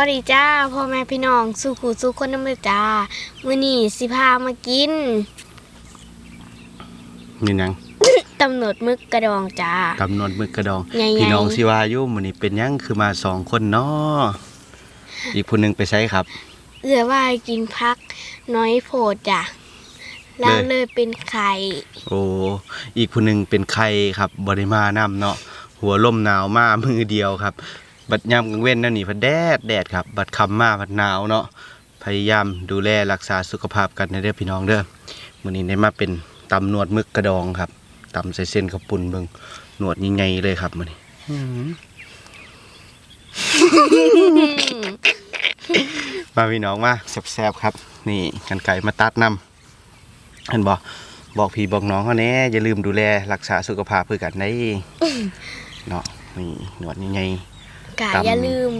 วัสดีจ้าพ่อแม่พี่น้องสู่ขู่สู่คนน้ำเลยจ้ามื้อนี้สิพามากินนี่นังตำหนดมึกกระดองจ้าตำนวนมึกกระดองใหญ่ๆพี่น้องสิว่าอยู่มื้อนี้เป็นหยังคือมาสองคนเนาะอีกผู้หนึงไปใช้ครับ เอื้อว่ากินพักน้อยโพดจ้ะแล้วเลยเลยเป็นไข่โอ้อีกผู้หนึงเป็นไข้ครับบ่ได้มานํเนาะหัวลมหนาวมามือเดียวครับ บัดยามกลางเว้นนั่นนี่พัดแดดแดดครับบัดค่ำมาพัดหนาวเนาะพยายามดูแลรักษาสุขภาพกันนะเด้อพี่น้องเด้อมื้อนี้ได้มาเป็นตำหนวดมึกกระดองครับตำใส่เส้นข้าวปุ้นเบิ่งหนวดใหญ่ๆเลยครับมื้อนี้อื้อหือมาพี่น้องมาแซ่บๆครับ นี่กันไก่มาตัดนำเห็นบอกบอกพี่บอกน้องเขาแน่อย่าลืมดูแลรักษาสุขภาพเพื่อกันได้เนาะนี่หนวดใหญ่ กะตำอย่าลืม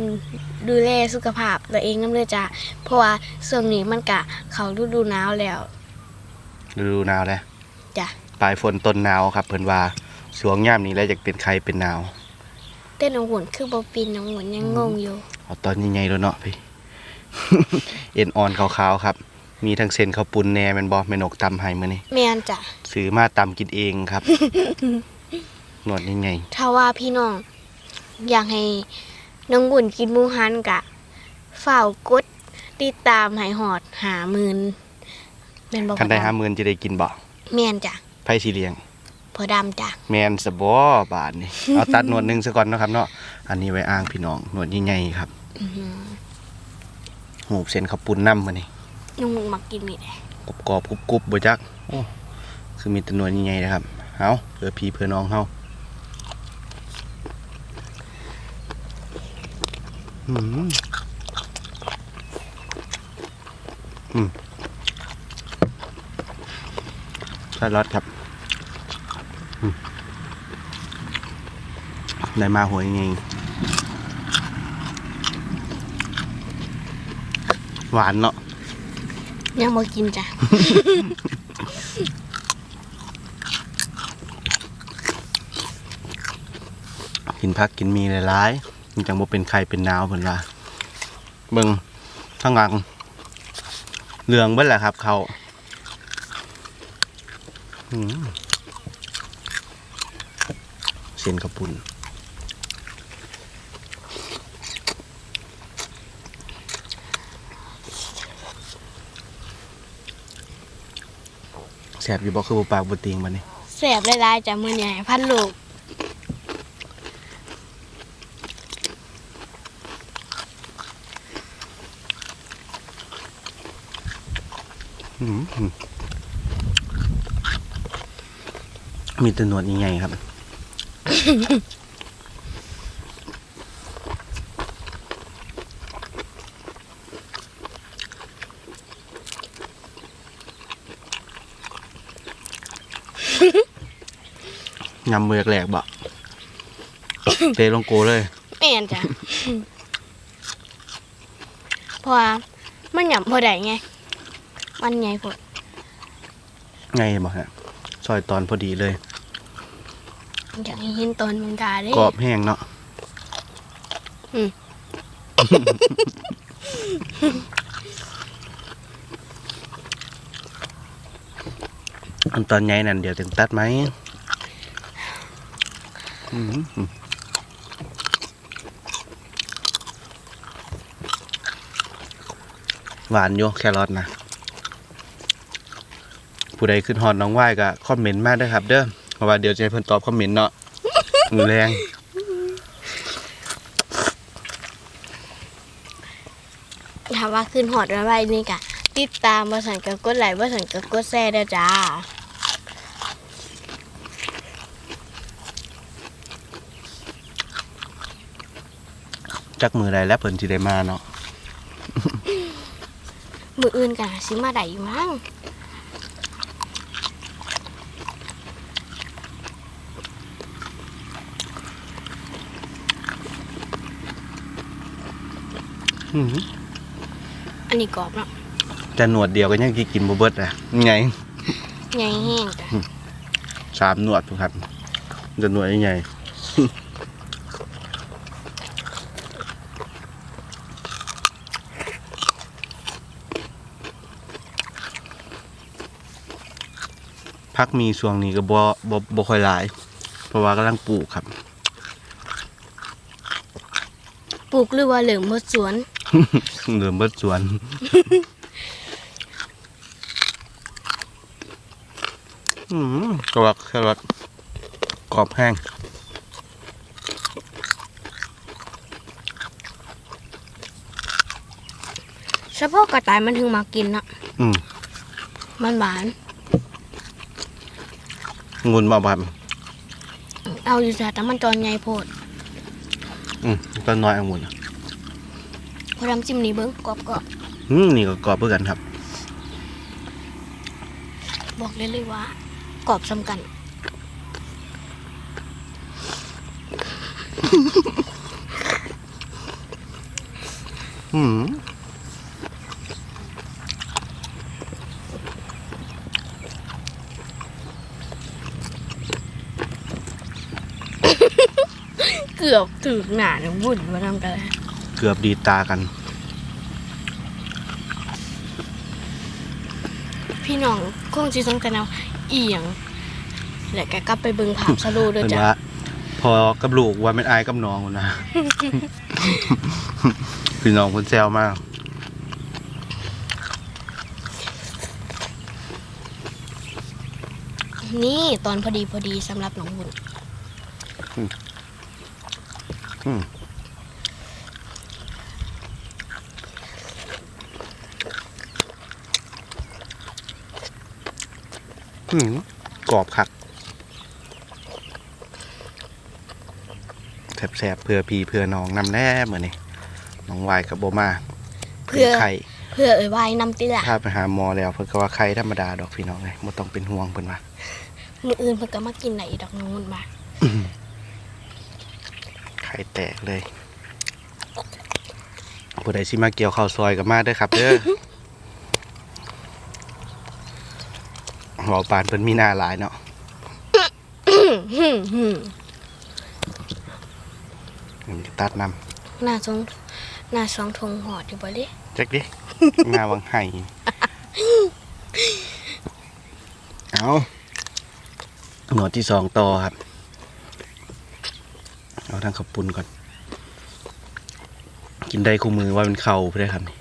ดูแลสุขภาพตัวเองน้ำเลยจ้าเพราะว่าช่วงนี้มันกะเขาฤดูหนาวแล้วฤดูหนาวแล้วจ้ะปลายฝนต้นหนาวครับเพิ่นว่าช่วงยามนี้แล้วจะเป็นไข้เป็นหนาวเต้นน้องหุ่นคือบ่ปีนน้องหุ่นยังงงอยู่เอาตอนใหญ่ๆแล้วเนาะพี่เอ็นออนขาวๆครับ มีทั้งเส้นข้าวปุ้นแหน่แม่นบ่แม่นกตำให้มื้อนี้แม่นจ้ะซื้อมาตำกินเองครับหนวดใหญ่ถ้าว่าพี่น้องอยากให้ น้องบุญกินหมูหันกะฝ่าวกดติดตามให้หอดหาหมื่นแม่นบอกๆคันได้50,000จะได้กินบ่แม่นจ้ะไผสิเลี้ยง พอดำจ้ะแมนสบอบาทนี่ เอาตัดหนวดหนึ่งซะก่อนเนาะครับเนาะอันนี้ไว้อ้างพี่น้องหนวดใหญ่ๆครับอื้อหือหูบเส้นข้าวปุ้นน้ำมานี่น้องบุญมักกินนี่แหละกรอบๆกรุบๆบ่จักโอ้คือมีแต่หนวดใหญ่ๆนะครับเอาเพื่อพี่เพื่อน้องเฮา อืมอืมใส่รสครับได้มาหวยงไงหวานเนาะยังบ่กินจ้ะ กินพักกินมีหลายๆ มันจังบ่เป็นไข้เป็นนาวเพิ่นว่าเบิ่งข้งหลังเหลืองเบิดแหละครับเขาเส้นกระปุ่นแสบอยู่บ่คือบ่ปากบ่ติงบัดนี้แสบหลายๆจ้ะมื้อใหญ่พันลูก มีตัวหนวดใหญ่ครับ ยำเบือกแหลกบ่เตะลงโกเลยแม่นจ้ะ เพราะว่ามันหยำพอได้ไง มันใหญ่พอดไงบ่ฮะซอยตอนพอดีเลย อยากให้เห็นตอนมันกาได้กรอบแห้งเนาะอืมอันตอนใหญ่นั่นเดี๋ยวถึงตัดไหมอืมหวานอยู่แครอทนะ ผู้ใดขึ้นฮอดน้องไหว้ก็คอมเมนต์มาเด้อครับ เด้อเพราะว่าเดี๋ยวจะให้เพิ่นตอบคอมเมนต์เนาะมือแรงถามว่าขึ้นหอดไว้นี่กะติดตามบริษัทกับกดไลค์บริษัทกับกดแชร์เด้อจ้าจักมือใดแล้วเพิ่นสิได้มาเนาะ มืออื่นกันสิมาได้อยู่มั้ง อันนี้กรอบเนาะแต่หนวดเดียวก็ยังกินบเบิดนะไงไงแห้งสามหนวดครับจะหนวดใหไงพักมีช่วงนี้ก็บ่บ่บ่ค่อยหลาย เพราะว่ากำลังปลูกครับ ปลูกหรือว่าเหลืองมดสวน เหลือเบิดสวนอืมกรอบแครอทกรอบแห้งเฉพาะกระต่ายมันถึงมากินนะอืมมันหวานงุนมาบับเอาอยู่แต่มันจอนใหญ่โพด อืมต้นน้อยองุ่นอะ พอทำจิ้มนี้เบิ้งกรอบกรอบอืมนี่ก็กรอบเพื่อกันครับๆบอกเลยเลยว่ากรอบซ้ำกัน อืมเกือบถึงหนาหนึ่งบุ่นมาทำกันเลย เกือบดีตากัน พี่น้องคงจะสงกันเอาเอียงแล้วก็กลับไปเบิ่งภาพสโลว์ด้วยเป็นจ้ะว่าพอกับลูกว่าเป็นอายกับน้องนะ พี่น้องคนแซวมากนี่ตอนพอดีพอดีสำหรับน้องบุญอืม อืม กรอบคักแสบๆเพื่อพี่เพื่อน้องนำแน่เหมือนนี่น้องวายกับโบมาเป็เพื่นอไข่เพื่อเอ่ยวายนำติละพาไปหาหมอแล้วเพิ่นก็ว่าไข่ธรรมดาดอกพี่น้องเลยบ่ต้องเป็นห่วงเพิ่นว่ามืออื่นเพิ่นก็มากินไหนดอกน้องบุญมาไข่แตกเลยผู้ใดสิมาเกี่ยวข้าวซอยกับมาเด้อครับเด้อ หอปานเพิ่นมีหน้าหลายเนาะหึ่มหึ่มผมจะตัดนหน้าสองหน้าสองทงหอดอยู่บ่ดิำจักดิหน้าวังไห้เอาหนวดที่สองต่อครับ เอาทางขับปุ่นก่อน กินได้คู่มือว่าเป็นเข่าเพื่อครับนี่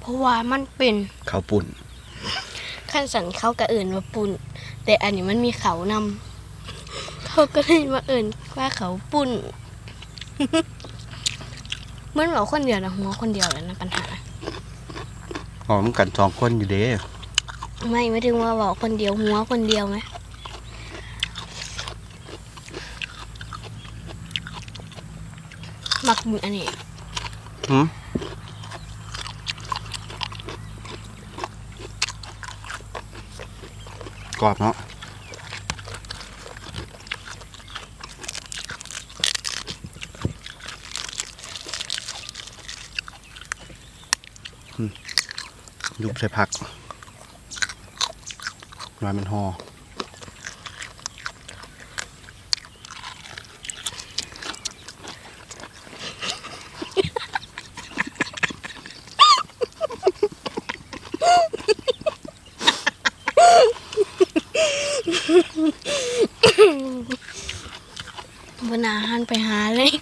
เพราะว่ามันเป็นเข่าปุ่น ขั้นสันเขากระเอื่นว่าปุ่น แต่อันนี้มันมีเขานำเขาก็เลยมาเอื่นว่าเขาปุ่นเหมือนเราคนเดียวนะหัวคนเดียวเลยนะปัญหา หอมกันสองคนอยู่เด้ไม่ไม่ถึงว่าบอกคนเดียวหัวคนเดียวไหมมักกินอันนี้ หืม กรอบเนาะยุบใส่ผักมาเป็นหอ่อ บนาหันไปหาเลย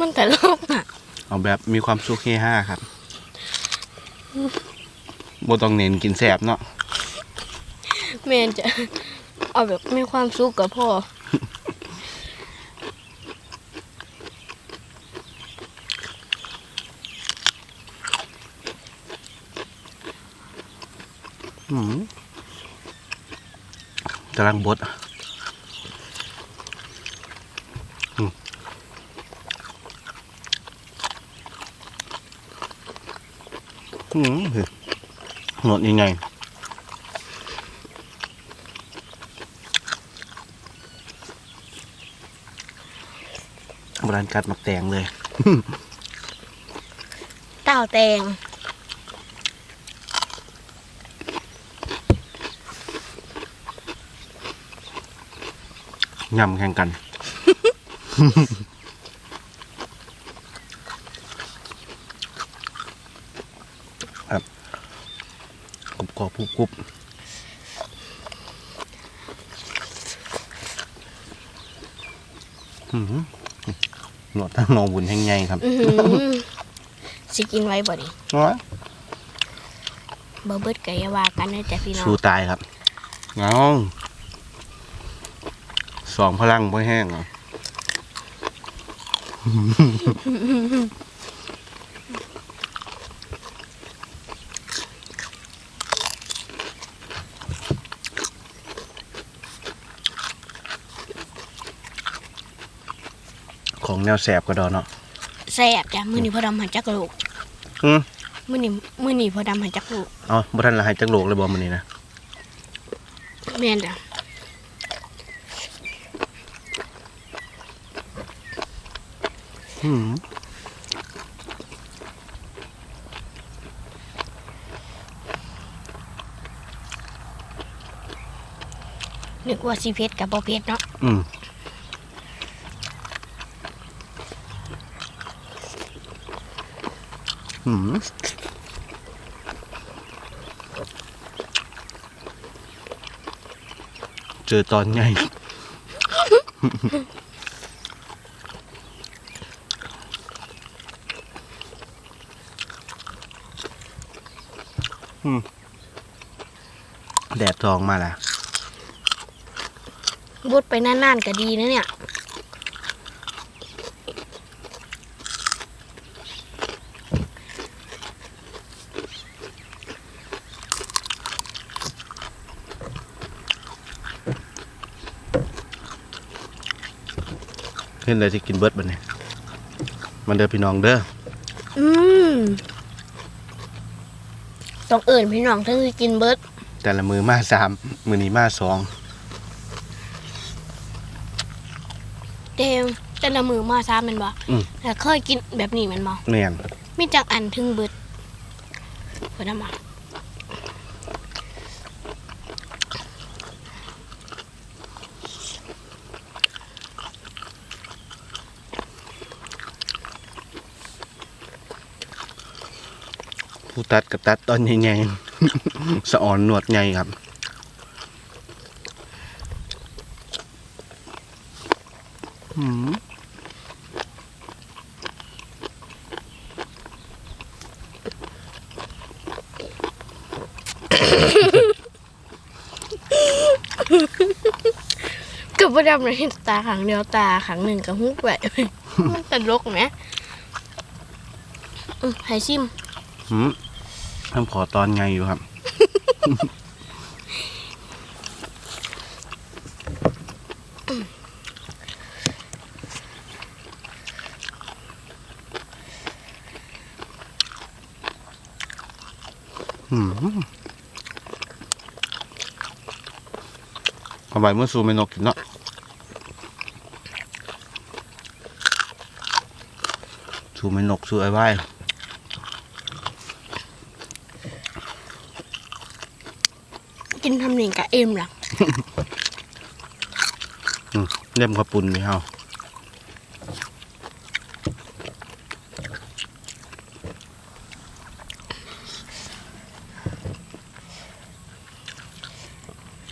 มัน แต่ลกอะเอาแบบมีความสุขเฮฮาครับบ่ต้องเน้นกินแสบเนาะแม่นจะเอาแบบมีความสุขกับพ่ออืมกำลังบดอะ อืมเฮ้ยหนวดยังไงโบราณกัดหมักแตงเลย เต่าแตงยำแข่งกัน กอบกรุบหนวดทั้งนอบุญทั้งไงครับสิกินไว้บ่ดิน้อบ่เบิดไก่ว่ากันนะจ๊พี่น้องสู้ตายครับเงาสองพลังไม่แห้งอะ ของแนวแสบก็ดอนเนาะแซ่บจ้ะมื้อนี้พ่อดำหันจักลูกอืมมื้อนี้มื้อนี้พ่อดำหันจักลูกเอาบ่ทันละหายจักโลกเลยบ่มื้อนี้นะแม่นจ้ะอืมนึกว่าสิเผ็ดกับบ่เผ็ดเนาะอืมอืม เจอตอนไง แดดทองมาแล้วบดไปนานๆก็ดีนะเนี่ย เห็นเลยที่กินเบิร์ดบันนี้มันเด้อพี่น้องเด้ออืมต้องเอิ่นพี่น้องถึงสิกินเบิดแต่ละมือมาสามมือนี้มาสองเดมแต่ละมือมาซ้ำแมันบ่อืม แต่เคยกินแบบนี้แมันบ่แม่นมีจักอันถึงเบิดเพิ่นเอามา ผู้ตัดกับตัดตอนใหญ่ๆสะอ่อนหนวดใหญ่ครับอืมก็บ่ดำเลยเห็นตาขังเดียวตาขังหนึ่งกับฮุกไว้มันตลกไหมอือให้ชิมอื มต้องขอตอนไงอยู่ครับ อืมเอาไปเมื่อสูไม่นกกินเนาะสูไม่นกสูไอ้ไว้ กินทำหนึ่งกับเอ็มล่ะอืมเล่มข้าวปุ้นนี่เฮา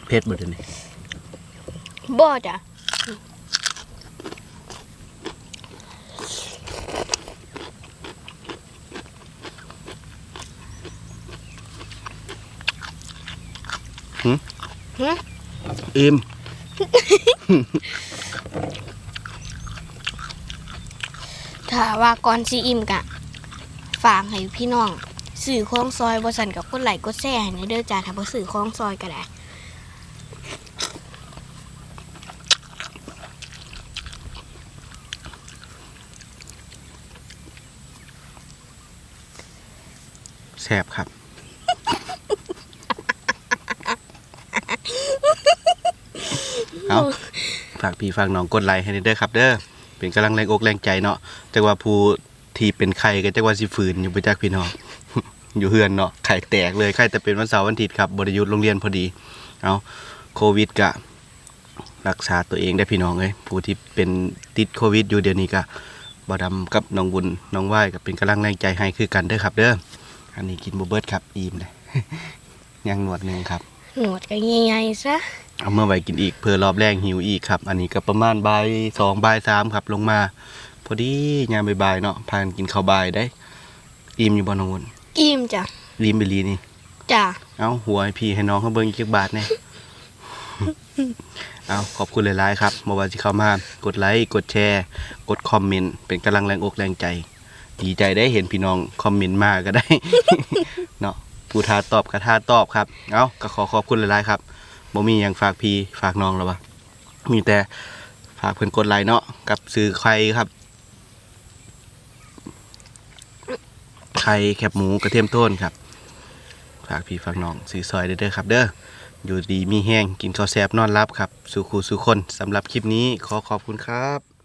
เพชรบ่เดี๋ยวนี้บ่จ้ะ อิ่มถ้าว่าก่อนซีอิ่มกะ ฝากให้พี่น้องสื่อคล้องซอยบสันกับกดไลค์กดแชร์ให้เด้อจ้าถ้าบ่สื่อคล้องซอยก็ได้แซ่บครับ เอาฝากพี่ฝากน้องกดไลค์ให้เด้อครับ เด้อเป็นกำลังแรงอกแรงใจเนาะจักว่าผู้ที่เป็นไข้ก็จักว่าสิฝืนอยู่ไปจักพี่น้องอยู่เฮือนเนาะไข่แตกเลยไข่แต่เป็นวันเสาร์วันอาทิตย์ครับบริยุทธ์โรงเรียนพอดีเอาโควิดกะรักษาตัวเองได้พี่น้องเอ้ยผู้ที่เป็นติดโควิด อยู่เดี๋ยวนี้ก็บอดำกับน้องบุญน้องไหว้ก็เป็นกำลังแรงใจให้คือกันเด้อครับ เด้ออันนี้กินบเบิร์ดครับอิ่มเลยยังหนวดหนึ่งครับ หนวดก็ใหญ่ๆซะเอาเมื่อไว้กินอีกเพื่อรอบแรกหิวอีกครับ อันนี้ก็ประมาณบ่ายสองบ่ายสามครับลงมา พอดียามบ่ายๆเนาะพากันกินข้าวบ่ายได้ อิ่มอยู่บ่น้องวนอิ่มจ้ะริมไปรีนี่จ้ะเอาหัวให้พี่ให้น้องเขาเบิ่งเกียกบาทแน่ เอาขอบคุณหลายๆครับบ่ว่าสิเข้ามากดไลค์กดแชร์ กดคอมเมนต์เป็นกำลังแรงอกแรงใจ ดีใจได้เห็นพี่น้องคอมเมนต์มาก็ได้ เนาะ ผู้ทาตอบก็ท้าตอบครับ เอาก็ขอขอบคุณหลายๆครับบ่มีหยังฝากพี่ฝากน้องแล้ววะมีแต่ฝากเพิ่อนกดไลค์เนาะกับซื้อไข่ครับไข่แคบหมูกระเทียมโทนครับ ฝากพี่ฝากน้องซื้อซอยเด้อครับเด้ออยู่ดีมีแห้งกินข้าวแซ่บนอนรับครับ สู่ครูสู่คนสำหรับคลิปนี้ขอขอบคุณครับ